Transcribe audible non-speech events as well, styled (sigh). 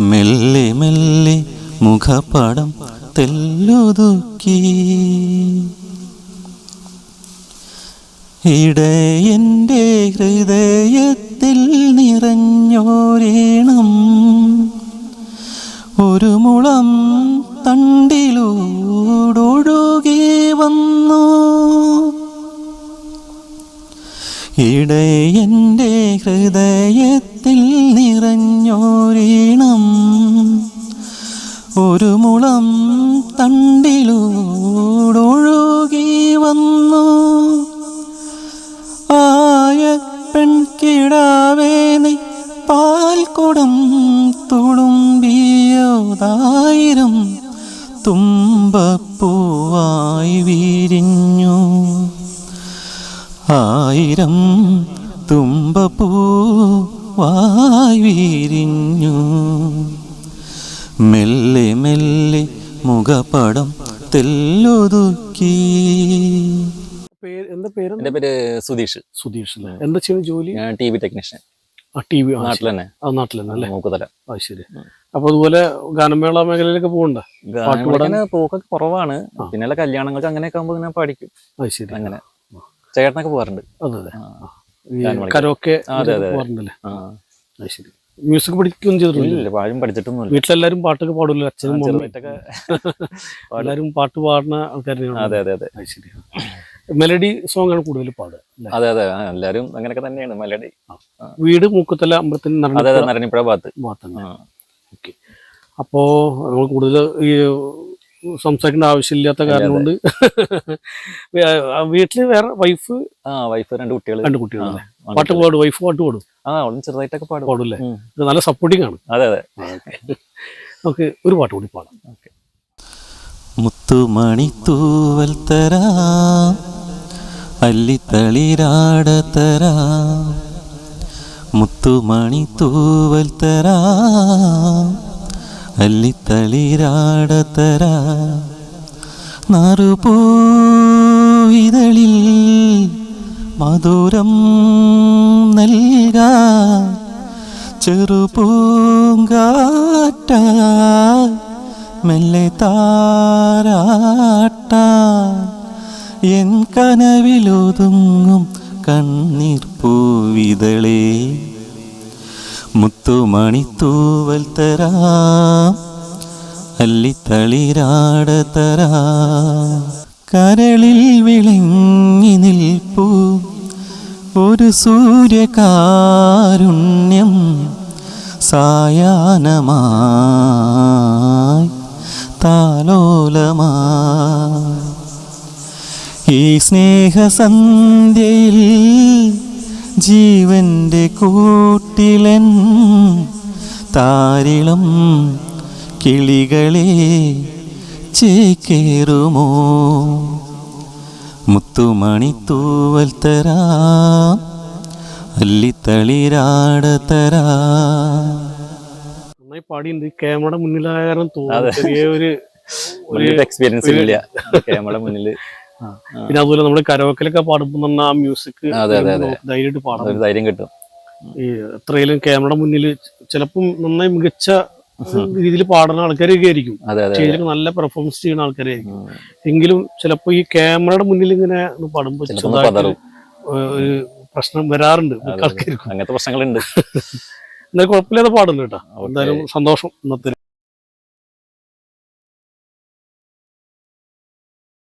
മെല്ലെ മെല്ലെ മുഖപടം തെല്ലുതുക്കി. ഇടയന്റെ ഹൃദയത്തിൽ നിറഞ്ഞോരീണം. ഒരു മുളം തണ്ടിലൂടൊഴുകി ഇടയന്റെ ഹൃദയത്തിൽ നിറഞ്ഞോരീണം. ഒരു മുളം തണ്ടിലൂടൊഴുകി വന്നു. ആയ പെൺകിടാവേ നീ പാൽക്കുടം തുളുമ്പിയതായിരം തുമ്പപ്പൂവായി ആയിരം തുമ്പപ്പൂവായി വിരിഞ്ഞു. മെല്ലെ മെല്ലെ മുഖപടം തെല്ലൊതുക്കി. പേര് എന്താ പേര് എന്റെ പേര് സുധീഷ്. സുധീഷ് അല്ലേ? എന്താ ചെയ്യുന്ന ജോലി? ഞാൻ ടി വി ടെക്നീഷ്യൻ. ആ ടി വി നാട്ടിൽ തന്നെ. ആ നാട്ടിൽ തന്നെ അല്ലേ? മൂക്കുതല. ആ ശരി. അപ്പൊ അതുപോലെ ഗാനമേള മേഖലയിലൊക്കെ പോകണ്ട പോക്കൊക്കെ കുറവാണ്. പിന്നെ കല്യാണങ്ങൾക്ക് അങ്ങനെയൊക്കെ ആകുമ്പോൾ ഇങ്ങനെ പഠിക്കും. അത് ശരി. അങ്ങനെ. ചേട്ടനൊക്കെ പോകാറുണ്ട്. കരോക്കെ. ശരി. മ്യൂസിക് പഠിക്കുകയും ചെയ്തിട്ടില്ല? പാഴും പഠിച്ചിട്ടൊന്നുമില്ല. വീട്ടിലെല്ലാരും പാട്ടൊക്കെ പാടില്ല അച്ഛനും. എല്ലാരും പാട്ട് പാടുന്ന ആൾക്കാരെയാണ് അതെ അതെ അതെ. ശരി. മെലഡി സോങ് ആണ് കൂടുതൽ പാടുക അതെ അതെ. എല്ലാരും അങ്ങനെയൊക്കെ തന്നെയാണ്. മെലഡി. വീട് മൂക്കത്തല നടന്ന നരണിപ്പുഴ ഭാഗത്ത്. ഭാഗത്തന്നെ ഓക്കെ. അപ്പോ നമ്മൾ കൂടുതൽ ഈ സംസാരിക്കേണ്ട ആവശ്യമില്ലാത്ത കാരണം കൊണ്ട് (laughs) വീട്ടിൽ വേറെ വൈഫ് ആ വൈഫ് രണ്ട് കുട്ടികൾ രണ്ട് കുട്ടികളാണ് പാട്ട് പാടും വൈഫ് പാട്ട് പാടും. ആ അവളും ചെറുതായിട്ടൊക്കെ പാടും. പാടില്ലേ ഇത് നല്ല സപ്പോർട്ടിംഗ് ആണ്. അതെ അതെ. നമുക്ക് ഒരു പാട്ട് കൂടി പാടാം. മുത്തുമണി തൂവൽ തരാം അല്ലിത്തളിരാട തരാ. മുത്തുമണി തൂവൽ തരാം അല്ലിത്തളിരാട തരാം നാറുപൂവിതളിൽ മധുരം നൽക. ചെറുപൂങ്കാറ്റ മെല്ലെ താരാട്ട. എൻ കനവിലൊതുങ്ങും കണ്ണീർ പൂവിതളേ മുത്തുമണി തൂവൽ തരാം അല്ലിത്തളിരാട തരാം. കരളിൽ വിളങ്ങി നിൽപ്പൂ ഒരു സൂര്യകാരുണ്യം സായാഹ്നമായി താലോലമായി. ഈ സ്നേഹസന്ധ്യയിൽ ജീവന്റെ കൂട്ടിലൻ താരിളം കിളികളെ ചേക്കേറുമോ? മുത്തുമണി തൂവൽ തരാം അല്ലിത്തളിരാട തരാ. നന്നായി പാടിയുണ്ട് ക്യാമറയുടെ മുന്നിലായ കാരണം അതെ. തോന്നുന്നു ചെറിയ ഒരു ഒരു എക്സ്പീരിയൻസ് ഇല്ല ക്യാമറ മുന്നിൽ പിന്നെ അതുപോലെ നമ്മൾ കരോക്കലൊക്കെ പാടുമ്പോൾ ആ മ്യൂസിക്. ധൈര്യമായിട്ട് പാടാം ധൈര്യം കിട്ടും. ഈ എത്രയിലും ക്യാമറയുടെ മുന്നിൽ ചിലപ്പം നന്നായി മികച്ച രീതിയിൽ പാടുന്ന ആൾക്കാരൊക്കെ ആയിരിക്കും. നല്ല പെർഫോമൻസ് ചെയ്യുന്ന ആൾക്കാരായിരിക്കും. എങ്കിലും ചിലപ്പോ ഈ ക്യാമറയുടെ മുന്നിൽ ഇങ്ങനെ പാടുമ്പോൾ. ഒരു പ്രശ്നം വരാറുണ്ട്. അങ്ങനത്തെ പ്രശ്നങ്ങളുണ്ട്. (laughs) എന്നാൽ കുഴപ്പമില്ലാതെ പാടുന്നു കേട്ടോ. എന്തായാലും സന്തോഷം ഇന്നത്തെ